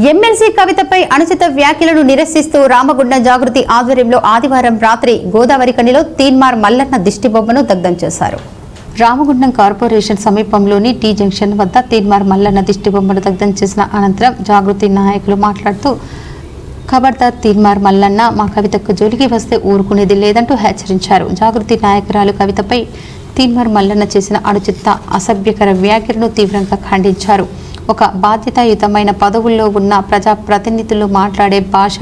MLC కవితపై అనుచిత వ్యాఖ్యలను నిరసిస్తూ రామగుండం జాగృతి ఆధ్వర్యంలో ఆదివారం రాత్రి గోదావరి కనిలో తీన్మార్ మల్లన్న దిష్టిబొమ్మను దగ్ధం చేశారు. రామగుండం కార్పొరేషన్ సమీపంలోని టీ జంక్షన్ వద్ద తీన్మార్ మల్లన్న దిష్టిబొమ్మను దగ్ధం చేసిన అనంతరం జాగృతి నాయకులు మాట్లాడుతూ ఖబర్దార్ తీన్మార్ మల్లన్న మా కవితకు జోలికి వస్తే ఊరుకునేది లేదంటూ హెచ్చరించారు. జాగృతి నాయకురాలు కవితపై తీన్మార్ మల్లన్న చేసిన అనుచిత అసభ్యకర వ్యాఖ్యలను తీవ్రంగా ఖండించారు. ఒక బాధ్యతాయుతమైన పదవుల్లో ఉన్న ప్రజా ప్రతినిధులు మాట్లాడే భాష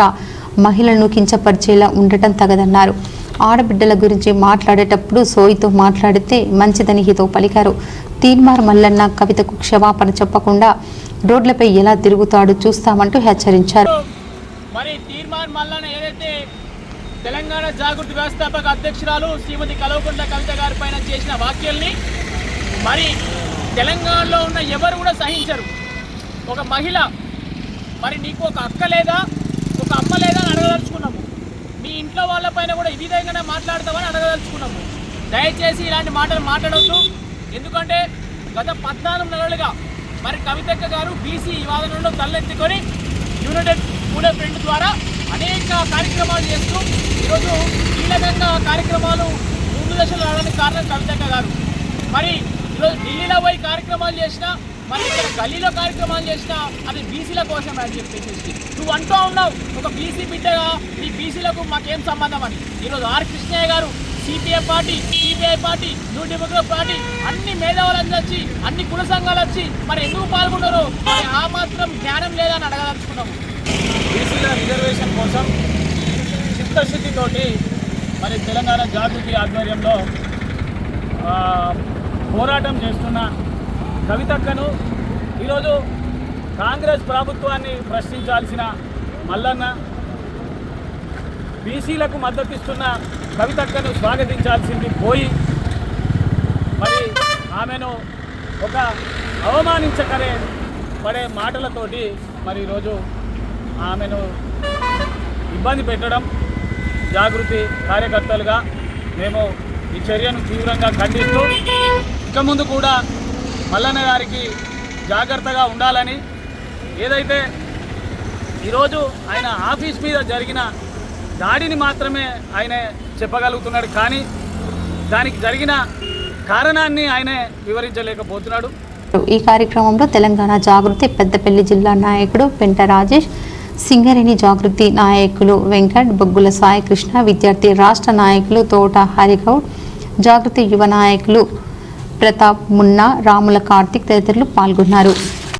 మహిళలను కించపరిచేలా ఉండటం తగదన్నారు. ఆడబిడ్డల గురించి మాట్లాడేటప్పుడు సోయితో మాట్లాడితే మంచిదని హితో పలికారు. తీన్మార్ మల్లన్న కవితకు క్షమాపణ చెప్పకుండా రోడ్లపై ఎలా తిరుగుతాడో చూస్తామంటూ హెచ్చరించారు. మరి తీర్మాన్ ఏదైతే తెలంగాణ జాగృతి వ్యవస్థాపక అధ్యక్షురాలు శ్రీమతి కలవకుంట్ల కవిత గారి పైన చేసిన వ్యాఖ్యల్ని మరి తెలంగాణలో ఉన్న ఎవరు కూడా సహించరు. ఒక మహిళ మరి నీకు ఒక అక్క లేదా? ఒక అమ్మ లేదా అని అడగదలుచుకున్నాము. మీ ఇంట్లో వాళ్ళపైన కూడా ఈ విధంగానే మాట్లాడతామని అడగదలుచుకున్నాము. దయచేసి ఇలాంటి మాటలు మాట్లాడవద్దు ఎందుకంటే గత పద్నాలుగు నెలలుగా మరి కవితక్క గారు బీసీ వాదనలో తలెత్తుకొని యునైటెడ్ పూడే ఫ్రెండ్ ద్వారా అనేక కార్యక్రమాలు చేస్తూ ఈరోజు కీలకంగా కార్యక్రమాలు ముందు దశలో రావడానికి కారణం కవితక్క గారు. మరి ఈరోజు ఢిల్లీలో పోయి కార్యక్రమాలు చేసినా మరి ఇక్కడ గల్లీలో కార్యక్రమాలు చేసినా అది బీసీల కోసం అని చెప్పేసి. నువ్వు అంటూ ఉన్నావు ఒక బీసీ బిడ్డగా ఈ బీసీలకు మాకేం సంబంధం అని. ఈరోజు R Krishnaiah garu CPM party CPI party new democrat party అన్ని మేధావులందరూ వచ్చి అన్ని కుల సంఘాలు వచ్చి మరి ఎందుకు పాల్గొన్నారో మరి ఆ మాత్రం జ్ఞానం లేదని అడగదలుచుకున్నాము బీసీల రిజర్వేషన్ కోసం చిత్తశుద్ధితోటి మరి తెలంగాణ జాగృతి ఆధ్వర్యంలో పోరాటం చేస్తున్న కవితక్కను ఈరోజు కాంగ్రెస్ ప్రభుత్వాన్ని ప్రశ్నించాల్సిన మల్లన్న బీసీలకు మద్దతిస్తున్న కవితక్కను స్వాగతించాల్సింది పోయి. మరి ఆమెను ఒక అవమానించకరే పడే మాటలతోటి మరి ఈరోజు ఆమెను ఇబ్బంది పెట్టడం జాగృతి కార్యకర్తలుగా మేము ఈ చర్యను తీవ్రంగా ఖండిస్తూ ఇక ముందు కూడా మల్లన్న గారికి జాగ్రత్తగా ఉండాలని ఏదైతే ఈరోజు ఆయన ఆఫీస్ మీద జరిగిన దాడిని మాత్రమే ఆయన చెప్పగలుగుతున్నాడు. కానీ దానికి జరిగిన కారణాన్ని ఆయనే వివరించలేకపోతున్నాడు. ఈ కార్యక్రమంలో తెలంగాణ జాగృతి పెద్దపల్లి జిల్లా నాయకుడు పెంట రాజేష్ సింగరేణి జాగృతి నాయకులు వెంకట్ బొగ్గుల సాయికృష్ణ విద్యార్థి రాష్ట్ర నాయకులు తోట హరిగౌడ్ జాగృతి యువ నాయకులు ప్రతాప్ మున్నా రాముల కార్తిక్ తదితరులు పాల్గొన్నారు.